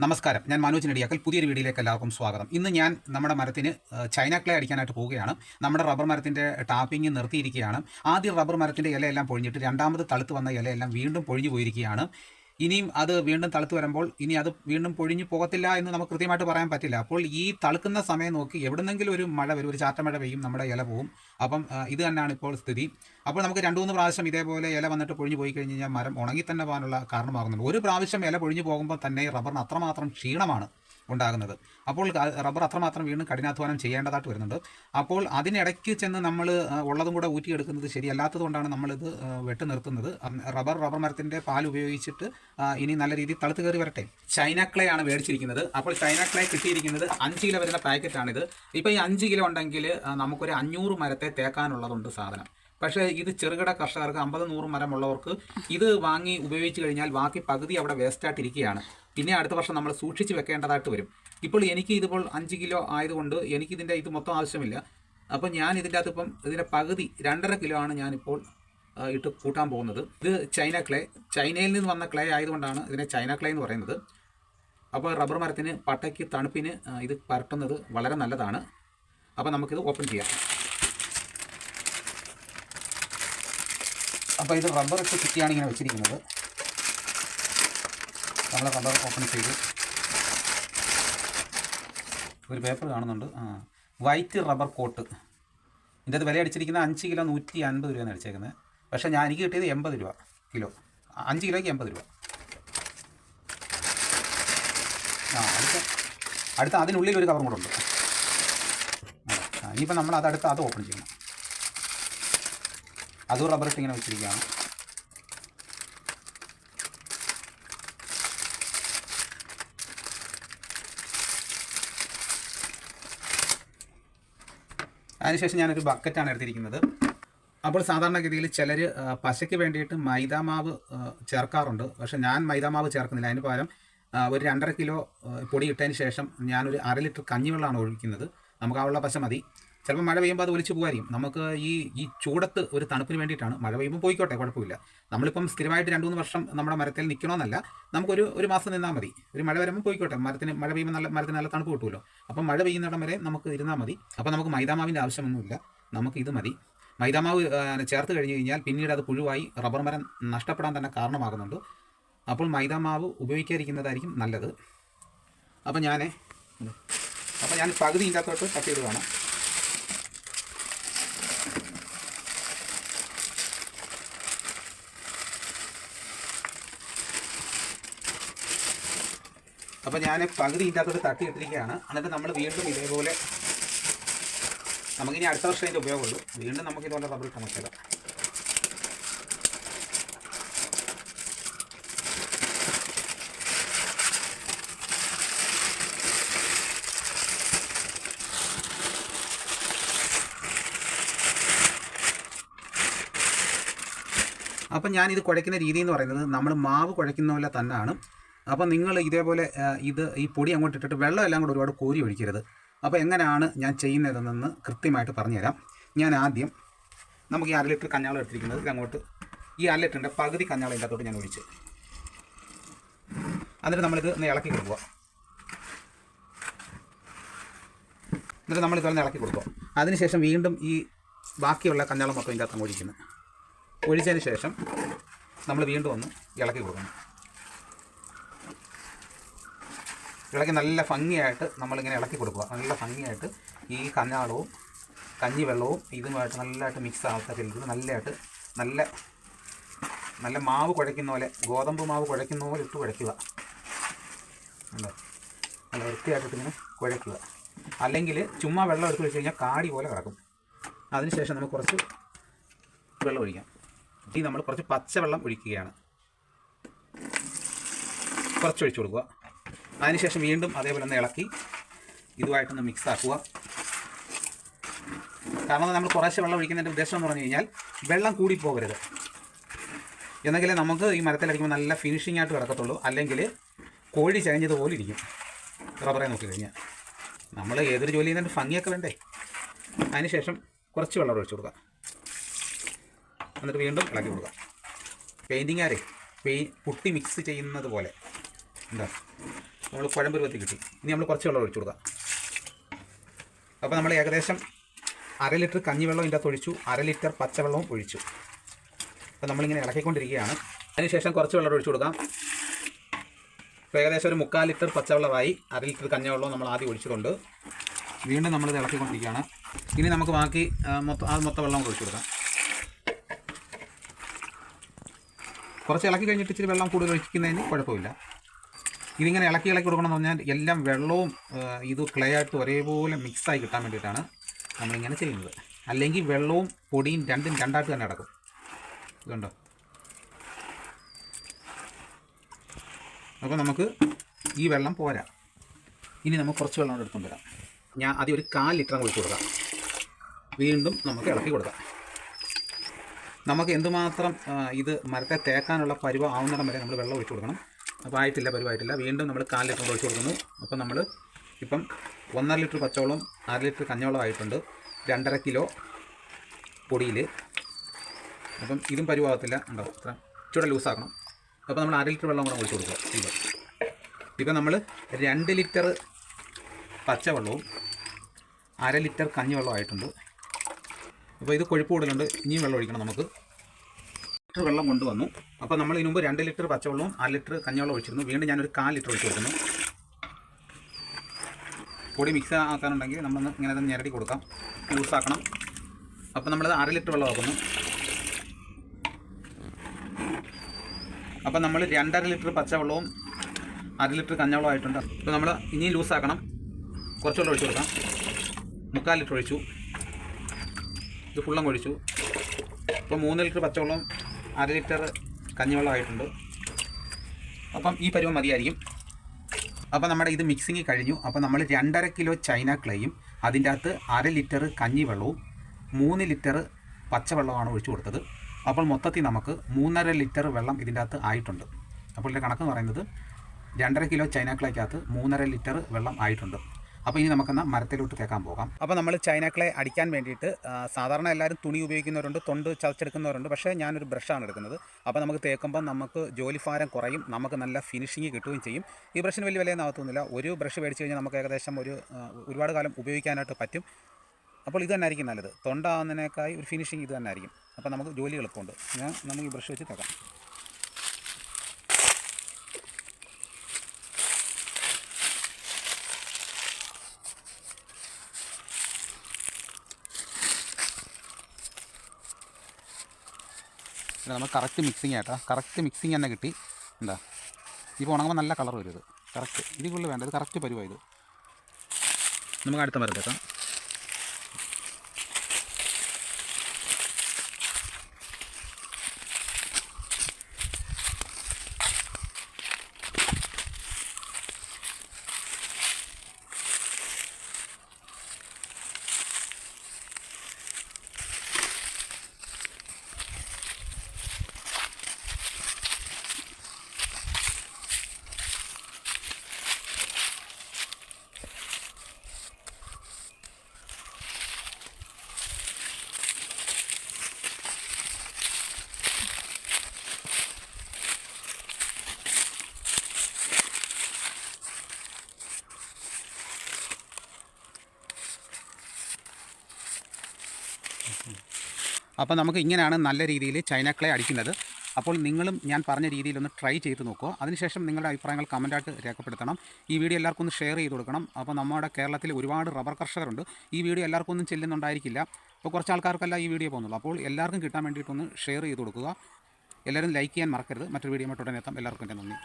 നമസ്കാരം. ഞാൻ മനോജ് നടിയാക്കൽ. പുതിയൊരു വീഡിയോയിലേക്ക് എല്ലാവർക്കും സ്വാഗതം. ഇന്ന് ഞാൻ നമ്മുടെ മരത്തിന് ചൈന ക്ലേ അടിക്കാനായിട്ട് പോവുകയാണ്. നമ്മുടെ റബ്ബർ മരത്തിന്റെ ടാപ്പിംഗ് നിർത്തിയിരിക്കുകയാണ്. ആദ്യം റബ്ബർ മരത്തിന്റെ ഇലയെല്ലാം പൊഴിഞ്ഞിട്ട് രണ്ടാമത് തളുത്ത് വന്ന ഇലയെല്ലാം വീണ്ടും പൊഴിഞ്ഞു പോയിരിക്കുകയാണ്. ഇനിയും അത് വീണ്ടും തളുത്ത് വരുമ്പോൾ ഇനി അത് വീണ്ടും പൊഴിഞ്ഞു പോകത്തില്ല എന്ന് നമുക്ക് കൃത്യമായിട്ട് പറയാൻ പറ്റില്ല. അപ്പോൾ ഈ തളുക്കുന്ന സമയം നോക്കി എവിടെന്നെങ്കിലും ഒരു മഴ വരും ഒരു ചാറ്റ മഴ പെയ്യും നമ്മുടെ ഇല പോവും. അപ്പം ഇത് തന്നെയാണ് ഇപ്പോൾ സ്ഥിതി. അപ്പോൾ നമുക്ക് രണ്ടു മൂന്ന് പ്രാവശ്യം ഇതേപോലെ ഇല വന്നിട്ട് പൊഴിഞ്ഞു പോയി കഴിഞ്ഞ് കഴിഞ്ഞാൽ മരം ഉണങ്ങി തന്നെ പോകാനുള്ള കാരണമാകുന്നുണ്ട്. ഒരു പ്രാവശ്യം ഇല പൊഴിഞ്ഞു പോകുമ്പോൾ തന്നെ റബ്ബറിന് അത്രമാത്രം ക്ഷീണമാണ്. ഉണ്ടാകുന്നത്. അപ്പോൾ റബ്ബർ അത്രമാത്രം വീണ്ടും കഠിനാധ്വാനം ചെയ്യേണ്ടതായിട്ട് വരുന്നുണ്ട്. അപ്പോൾ അതിനിടയ്ക്ക് ചെന്ന് നമ്മൾ ഉള്ളതും കൂടെ ഊറ്റിയെടുക്കുന്നത് ശരിയല്ലാത്തത് കൊണ്ടാണ് നമ്മളിത് വെട്ടി നിർത്തുന്നത്. റബ്ബർ റബ്ബർ മരത്തിന്റെ പാൽ ഉപയോഗിച്ചിട്ട് ഇനി നല്ല രീതിയിൽ തളുത്ത് കയറി വരട്ടെ. ചൈന ക്ലേ ആണ് മേടിച്ചിരിക്കുന്നത്. അപ്പോൾ ചൈന ക്ലേ കിട്ടിയിരിക്കുന്നത് അഞ്ച് കിലോ വരുന്ന പാക്കറ്റാണിത്. ഇപ്പോൾ ഈ അഞ്ച് കിലോ ഉണ്ടെങ്കിൽ നമുക്കൊരു അഞ്ഞൂറ് മരത്തെ തേക്കാനുള്ളതുണ്ട് സാധനം. പക്ഷേ ഇത് ചെറുകിട കർഷകർക്ക് അമ്പത് നൂറ് മരമുള്ളവർക്ക് ഇത് വാങ്ങി ഉപയോഗിച്ച് കഴിഞ്ഞാൽ ബാക്കി പകുതി അവിടെ വേസ്റ്റായിട്ടിരിക്കുകയാണ് പിന്നെ അടുത്ത വർഷം നമ്മൾ സൂക്ഷിച്ച് വെക്കേണ്ടതായിട്ട് വരും. ഇപ്പോൾ എനിക്ക് ഇതിപ്പോൾ അഞ്ച് കിലോ ആയതുകൊണ്ട് എനിക്കിതിന്റെ ഇത് മൊത്തം ആവശ്യമില്ല. അപ്പോൾ ഞാൻ ഇതിന്റെ അകത്ത് ഇപ്പം ഇതിന്റെ പകുതി രണ്ടര കിലോ ആണ് ഞാനിപ്പോൾ ഇട്ട് കൂട്ടാൻ പോകുന്നത്. ഇത് ചൈന ക്ലേ ചൈനയിൽ നിന്ന് വന്ന ക്ലേ ആയതുകൊണ്ടാണ് ഇതിനെ ചൈന ക്ലേ എന്ന് പറയുന്നത്. അപ്പോൾ റബ്ബർ മരത്തിന് പട്ടയ്ക്ക് തണുപ്പിന് ഇത് പരട്ടുന്നത് വളരെ നല്ലതാണ്. അപ്പോൾ നമുക്കിത് ഓപ്പൺ ചെയ്യാം. അപ്പോൾ ഇത് റബ്ബർ ഒക്കെ ചുറ്റിയാണ് ഇങ്ങനെ വെച്ചിരിക്കുന്നത്. നമ്മൾ റബ്ബർ ഓപ്പൺ ചെയ്ത്. ഒരു പേപ്പർ കാണുന്നുണ്ട്. ആ വൈറ്റ് റബ്ബർ കോട്ട് ഇതിന്റെ അത് വില അടിച്ചിരിക്കുന്നത് അഞ്ച് കിലോ നൂറ്റി അൻപത് രൂപയാണ് അടിച്ചേക്കുന്നത്. പക്ഷേ ഞാൻ എനിക്ക് കിട്ടിയത് എൺപത് രൂപ കിലോ. അഞ്ച് കിലോയ്ക്ക് എൺപത് രൂപ. ആ അടുത്ത അടുത്ത അതിനുള്ളിൽ ഒരു കവറും കൂടെ ഉണ്ട്. ഇനിയിപ്പോൾ നമ്മൾ അതടുത്ത് അത് ഓപ്പൺ ചെയ്യണം. അതും റബ്ബർ ഇട്ട് ഇങ്ങനെ വെച്ചിരിക്കുകയാണ്. അതിനുശേഷം ഞാനൊരു ബക്കറ്റാണ് എടുത്തിരിക്കുന്നത്. അപ്പോൾ സാധാരണഗതിയിൽ ചിലർ പശയ്ക്ക് വേണ്ടിയിട്ട് മൈദാമാവ് ചേർക്കാറുണ്ട്. പക്ഷേ ഞാൻ മൈദാമാവ് ചേർക്കുന്നില്ല. അതിന് പകരം ഒരു രണ്ടര കിലോ പൊടി ഇട്ടതിന് ശേഷം ഞാനൊരു അര ലിറ്റർ കഞ്ഞിവെള്ളമാണ് ഒഴിക്കുന്നത്. നമുക്ക് ആ ഉള്ള പശ മതി. ചിലപ്പോൾ മഴ പെയ്യുമ്പോൾ അത് ഒലിച്ചു പോകായിരിക്കും നമുക്ക് ഈ ഈ ചൂടത്ത് ഒരു തണുപ്പിന് വേണ്ടിയിട്ടാണ് മഴ പെയ്യുമ്പോൾ പോയിക്കോട്ടെ കുഴപ്പമില്ല. നമ്മളിപ്പം സ്ഥിരമായിട്ട് രണ്ട് മൂന്ന് വർഷം നമ്മുടെ മരത്തിൽ നിൽക്കണമെന്നല്ല നമുക്കൊരു ഒരു മാസം നിന്നാൽ മതി. ഒരു മഴ വരുമ്പോൾ പോയിക്കോട്ടെ മരത്തിന് മഴ പെയ്യുമ്പോൾ നല്ല മരത്തിന് നല്ല തണുപ്പ് കിട്ടുമല്ലോ. അപ്പം മഴ പെയ്യുന്നിടം വരെ നമുക്ക് ഇരുന്നാൽ മതി. അപ്പോൾ നമുക്ക് മൈദാമാവിന്റെ ആവശ്യമൊന്നുമില്ല. നമുക്ക് ഇത് മതി. മൈദാമാവ് ചേർത്ത് കഴിഞ്ഞ് കഴിഞ്ഞാൽ പിന്നീട് അത് പുഴുവായി റബ്ബർ മരം നഷ്ടപ്പെടാൻ തന്നെ കാരണമാകുന്നുണ്ട്. അപ്പോൾ മൈദാമാവ് ഉപയോഗിക്കാതിരിക്കുന്നതായിരിക്കും നല്ലത്. അപ്പോൾ ഞാൻ അപ്പോൾ ഞാൻ പകുതി ഇതിന്റെ അകത്തോട്ട് കട്ട് ചെയ്തതാണ് അപ്പോൾ ഞാൻ പകുതി ഇതിന്റെ തട്ടിയിട്ടിരിക്കുകയാണ് എന്നിട്ട് നമ്മൾ വീണ്ടും ഇതേപോലെ നമുക്കിനി അടുത്ത വർഷം അതിന്റെ ഉപയോഗമുള്ളൂ വീണ്ടും നമുക്ക് ഇതുപോലെ റബ്ബർ മക്കള അപ്പം ഞാനിത് കുഴയ്ക്കുന്ന രീതി എന്ന് പറയുന്നത് നമ്മൾ മാവ് കുഴയ്ക്കുന്ന പോലെ തന്നെയാണ് അപ്പം നിങ്ങൾ ഇതേപോലെ ഇത് ഈ പൊടി അങ്ങോട്ട് ഇട്ടിട്ട് വെള്ളം എല്ലാം കൂടെ ഒരുപാട് കോരി ഒഴിക്കരുത്. അപ്പോൾ എങ്ങനെയാണ് ഞാൻ ചെയ്യുന്നതെന്ന് കൃത്യമായിട്ട് പറഞ്ഞുതരാം. ഞാൻ ആദ്യം നമുക്ക് ഈ അര ലിറ്റർ കഞ്ഞാളം എടുത്തിരിക്കുന്നത് ഇതങ്ങോട്ട് ഈ അര ലിറ്ററിന്റെ പകുതി കഞ്ഞാളം ഇതിന്റെ അകത്തോട്ട് ഞാൻ ഒഴിച്ച്. എന്നിട്ട് നമ്മളിത് ഒന്ന് ഇളക്കി കൊടുക്കുക. എന്നിട്ട് നമ്മൾ ഇതൊന്ന് ഇളക്കി കൊടുക്കുക. അതിനുശേഷം വീണ്ടും ഈ ബാക്കിയുള്ള കഞ്ഞാളം മൊത്തം ഇതിന്റെ അകത്ത് ഒഴിക്കുന്നത് ഒഴിച്ചതിന് ശേഷം നമ്മൾ വീണ്ടും ഒന്ന് ഇളക്കി കൊടുക്കണം. ഇളക്കി നല്ല ഭംഗിയായിട്ട് നമ്മളിങ്ങനെ ഇളക്കി കൊടുക്കുക. നല്ല ഭംഗിയായിട്ട് ഈ കഞ്ഞാളവും കഞ്ഞി വെള്ളവും ഇതുമായിട്ട് നല്ലതായിട്ട് മിക്സ് ആവാത്ത രീതിയിൽ നല്ലതായിട്ട് നല്ല നല്ല മാവ് കുഴയ്ക്കുന്ന പോലെ ഗോതമ്പ് മാവ് കുഴയ്ക്കുന്ന പോലെ ഇട്ട് കുഴയ്ക്കുക. നല്ല വൃത്തിയായിട്ട് ഇങ്ങനെ കുഴയ്ക്കുക. അല്ലെങ്കിൽ ചുമ്മാ വെള്ളം എടുത്ത് വെച്ച് കഴിഞ്ഞാൽ കാടി പോലെ കിടക്കും. അതിനുശേഷം നമുക്ക് കുറച്ച് വെള്ളം ഒഴിക്കാം. ഇനി നമ്മൾ കുറച്ച് പച്ചവെള്ളം ഒഴിക്കുകയാണ്. കുറച്ച് ഒഴിച്ചു കൊടുക്കുക. അതിനുശേഷം വീണ്ടും അതേപോലെ ഒന്ന് ഇളക്കി ഇതുമായിട്ടൊന്ന് മിക്സ് ആക്കുക. കാരണം നമ്മൾ കുറേശ്ശെ വെള്ളം ഒഴിക്കുന്നതിന്റെ ഉദ്ദേശം എന്ന് പറഞ്ഞു കഴിഞ്ഞാൽ വെള്ളം കൂടി പോകരുത്. എന്നെങ്കിലേ നമുക്ക് ഈ മരത്തിലടിക്കുമ്പോൾ നല്ല ഫിനിഷിംഗ് ആയിട്ട് കിടക്കത്തുള്ളൂ. അല്ലെങ്കിൽ കോഴി ചകഞ്ഞതുപോലെ ഇരിക്കും. റബ്ബറെ നോക്കി കഴിഞ്ഞാൽ. നമ്മൾ ഏതൊരു ജോലി ചെയ്യുന്നതിന്റെ ഭംഗിയൊക്കെ വേണ്ടേ? അതിനുശേഷം കുറച്ച് വെള്ളം ഒഴിച്ചു കൊടുക്കുക. എന്നിട്ട് വീണ്ടും ഇളക്കി കൊടുക്കുക. പെയിന്റിങ്ങാരെ പെയിൻ പുട്ടി മിക്സ് ചെയ്യുന്നത് പോലെ. എന്താ? നമ്മൾ കുഴമ്പരുവത്തി കിട്ടി. ഇനി നമ്മൾ കുറച്ച് വെള്ളം ഒഴിച്ചു കൊടുക്കാം. അപ്പോൾ നമ്മൾ ഏകദേശം അര ലിറ്റർ കഞ്ഞിവെള്ളം ഇതിന്റെ അകത്ത് ഒഴിച്ചു. അര ലിറ്റർ പച്ചവെള്ളവും ഒഴിച്ചു. അപ്പോൾ നമ്മളിങ്ങനെ ഇളക്കിക്കൊണ്ടിരിക്കുകയാണ്. അതിനുശേഷം കുറച്ച് വെള്ളം ഒഴിച്ചു കൊടുക്കാം. ഇപ്പോൾ ഏകദേശം ഒരു മുക്കാൽ ലിറ്റർ പച്ചവെള്ളമായി അര ലിറ്റർ കഞ്ഞിവെള്ളവും നമ്മൾ ആദ്യം ഒഴിച്ചിട്ടുണ്ട്. വീണ്ടും നമ്മളിത് ഇളക്കിക്കൊണ്ടിരിക്കുകയാണ്. ഇനി നമുക്ക് ബാക്കി മൊത്തം ആ മൊത്തം വെള്ളം ഒഴിച്ചു കൊടുക്കാം. കുറച്ച് ഇളക്കി കഴിഞ്ഞിട്ട് ഇച്ചിരി വെള്ളം കൂടുതൽ ഒഴിക്കുന്നതിന് കുഴപ്പമില്ല. ഇതിങ്ങനെ ഇളക്കി ഇളക്കി കൊടുക്കണം എന്ന് പറഞ്ഞാൽ എല്ലാം വെള്ളവും ഇത് ക്ലേ ആയിട്ട് ഒരേപോലെ മിക്സായി കിട്ടാൻ വേണ്ടിയിട്ടാണ് നമ്മളിങ്ങനെ ചെയ്യുന്നത്. അല്ലെങ്കിൽ വെള്ളവും പൊടിയും രണ്ടും രണ്ടായിട്ട് തന്നെ അടക്കും. ഇതുണ്ടോ? അപ്പോൾ നമുക്ക് ഈ വെള്ളം പോരാ. ഇനി നമുക്ക് കുറച്ച് വെള്ളം എടുത്തുകൊണ്ട് വരാം ഞാൻ ആദ്യം ഒരു കാൽ ലിറ്റർ ഒഴിച്ച് കൊടുക്കാം. വീണ്ടും നമുക്ക് ഇളക്കി കൊടുക്കാം. നമുക്ക് എന്തുമാത്രം ഇത് മരത്തെ തേക്കാനുള്ള പരുവ ആവുന്നിടം വരെ നമ്മൾ വെള്ളം ഒഴിച്ചു കൊടുക്കണം. അപ്പോൾ ആയിട്ടില്ല പരുവായിട്ടില്ല. വീണ്ടും നമ്മൾ കാൽ ലിറ്റർ ഒഴിച്ച് കൊടുക്കുന്നു. അപ്പോൾ നമ്മൾ ഇപ്പം ഒന്നര ലിറ്റർ പച്ചവെള്ളം അര ലിറ്റർ കഞ്ഞവെള്ളം ആയിട്ടുണ്ട്. രണ്ടര കിലോ പൊടിയിൽ അപ്പം ഇതും പരുവാകത്തില്ല. ഉണ്ടാവും ഇത്ര ഇച്ചിരി ലൂസാക്കണം. അപ്പോൾ നമ്മൾ അര ലിറ്റർ വെള്ളം കൂടെ ഒഴിച്ച് കൊടുക്കുക. ഇപ്പം ഇപ്പം നമ്മൾ രണ്ട് ലിറ്റർ പച്ചവെള്ളവും അര ലിറ്റർ കഞ്ഞിവെള്ളവും ആയിട്ടുണ്ട്. അപ്പോൾ ഇത് കൊഴുപ്പ് കൂടുതലുണ്ട്. ഇനിയും വെള്ളം ഒഴിക്കണം നമുക്ക്. ലിറ്റർ വെള്ളം കൊണ്ടുവന്നു. അപ്പോൾ നമ്മൾ ഇതിനു രണ്ട് ലിറ്റർ പച്ചവെള്ളവും അര ലിറ്റർ കഞ്ഞിവെള്ളം ഒഴിച്ചിരുന്നു. വീണ്ടും ഞാനൊരു കാൽ ലിറ്റർ ഒഴിച്ച് കൊടുക്കുന്നു. പൊടി മിക്സ് ആക്കാനുണ്ടെങ്കിൽ നമ്മളൊന്ന് ഇങ്ങനെ തന്നെ ഞരടി കൊടുക്കാം. ലൂസാക്കണം അപ്പോൾ നമ്മളത് അര ലിറ്റർ വെള്ളം ആക്കുന്നു. അപ്പോൾ നമ്മൾ രണ്ടര ലിറ്റർ പച്ചവെള്ളവും അര ലിറ്റർ കഞ്ഞവെള്ളവും ആയിട്ടുണ്ട്. അപ്പോൾ നമ്മൾ ഇനിയും ലൂസാക്കണം കുറച്ച് വെള്ളം ഒഴിച്ച് കൊടുക്കാം. മുക്കാൽ ലിറ്റർ ഒഴിച്ചു. ഇത് ഫുള്ളം ഒഴിച്ചു. ഇപ്പോൾ മൂന്ന് ലിറ്റർ പച്ചവെള്ളം അര ലിറ്റർ കഞ്ഞിവെള്ളമായിട്ടുണ്ട്. അപ്പം ഈ പരുവം മതിയായിരിക്കും. അപ്പോൾ നമ്മുടെ ഇത് മിക്സിങ് കഴിഞ്ഞു. അപ്പോൾ നമ്മൾ രണ്ടര കിലോ ചൈന ക്ലേയും അതിന്റെ അകത്ത് അര ലിറ്റർ കഞ്ഞിവെള്ളവും മൂന്ന് ലിറ്റർ പച്ചവെള്ളമാണ് ഒഴിച്ചു കൊടുത്തത്. അപ്പോൾ മൊത്തത്തിൽ നമുക്ക് മൂന്നര ലിറ്റർ വെള്ളം ഇതിന്റെ അകത്ത് ആയിട്ടുണ്ട്. അപ്പോൾ ഇതിന്റെ കണക്ക് എന്ന് പറയുന്നത് രണ്ടര കിലോ ചൈന ക്ലേക്കകത്ത് മൂന്നര ലിറ്റർ വെള്ളം ആയിട്ടുണ്ട്. അപ്പോൾ ഇനി നമുക്കെന്നാൽ മരത്തിലോട്ട് കേൾക്കാൻ പോകാം. അപ്പോൾ നമ്മൾ ചൈന ക്ലേ അടിക്കാൻ വേണ്ടിയിട്ട് സാധാരണ എല്ലാവരും തുണി ഉപയോഗിക്കുന്നവരുണ്ട് തൊണ്ട് ചതച്ചെടുക്കുന്നവരുണ്ട് പക്ഷേ ഞാനൊരു ബ്രഷാണ് എടുക്കുന്നത്. അപ്പോൾ നമുക്ക് തേക്കുമ്പോൾ നമുക്ക് ജോലിഭാരം കുറയും നമുക്ക് നല്ല ഫിനിഷിങ് കിട്ടുകയും ചെയ്യും. ഈ ബ്രഷിന് വലിയ വിലയൊന്നും ആകത്തൊന്നുമില്ല ഒരു ബ്രഷ് മേടിച്ച് കഴിഞ്ഞാൽ നമുക്ക് ഏകദേശം ഒരു ഒരുപാട് കാലം ഉപയോഗിക്കാനായിട്ട് പറ്റും. അപ്പോൾ ഇത് തന്നെ ആയിരിക്കും നല്ലത്. തൊണ്ടാവുന്നതിനേക്കായി ഒരു ഫിനിഷിങ് ഇത് തന്നെ ആയിരിക്കും അപ്പോൾ നമുക്ക് ജോലി എളുപ്പമുണ്ട്. ഞാൻ നമുക്ക് ഈ ബ്രഷ് വെച്ച് തേക്കാം. നമ്മൾ കറക്റ്റ് മിക്സിങ് ആയിട്ടാ കറക്റ്റ് മിക്സിങ് തന്നെ കിട്ടി. എന്താ? ഇപ്പോൾ ഉണങ്ങുമ്പോൾ നല്ല കളർ വരും ഇത്. കറക്റ്റ് കൂടുതൽ വേണ്ട. ഇത് കറക്റ്റ് പരുവായത് നമുക്ക് അടുത്ത മരത്തേക്കാം അപ്പോൾ നമുക്ക് ഇങ്ങനെയാണ് നല്ല രീതിയിൽ ചൈന ക്ലേ അടിക്കുന്നത്. അപ്പോൾ നിങ്ങളും ഞാൻ പറഞ്ഞ രീതിയിലൊന്ന് ട്രൈ ചെയ്ത് നോക്കുക അതിനുശേഷം നിങ്ങളുടെ അഭിപ്രായങ്ങൾ കമന്റായിട്ട് രേഖപ്പെടുത്തണം. ഈ വീഡിയോ എല്ലാവർക്കും ഒന്ന് ഷെയർ ചെയ്ത് കൊടുക്കണം. അപ്പോൾ നമ്മുടെ കേരളത്തിൽ ഒരുപാട് റബ്ബർ കർഷകരുണ്ട്. ഈ വീഡിയോ എല്ലാവർക്കും ഒന്നും ചെല്ലുന്നുണ്ടായിരിക്കില്ല. അപ്പോൾ കുറച്ച് ആൾക്കാർക്കല്ല ഈ വീഡിയോ പോകുന്നുള്ളൂ. അപ്പോൾ എല്ലാവർക്കും കിട്ടാൻ വേണ്ടിയിട്ടൊന്ന് ഷെയർ ചെയ്ത് കൊടുക്കുക. എല്ലാവരും ലൈക്ക് ചെയ്യാൻ മറക്കരുത്. മറ്റൊരു വീഡിയോ ഉടനെ എത്താം. എല്ലാവർക്കും എന്റെ നന്ദി.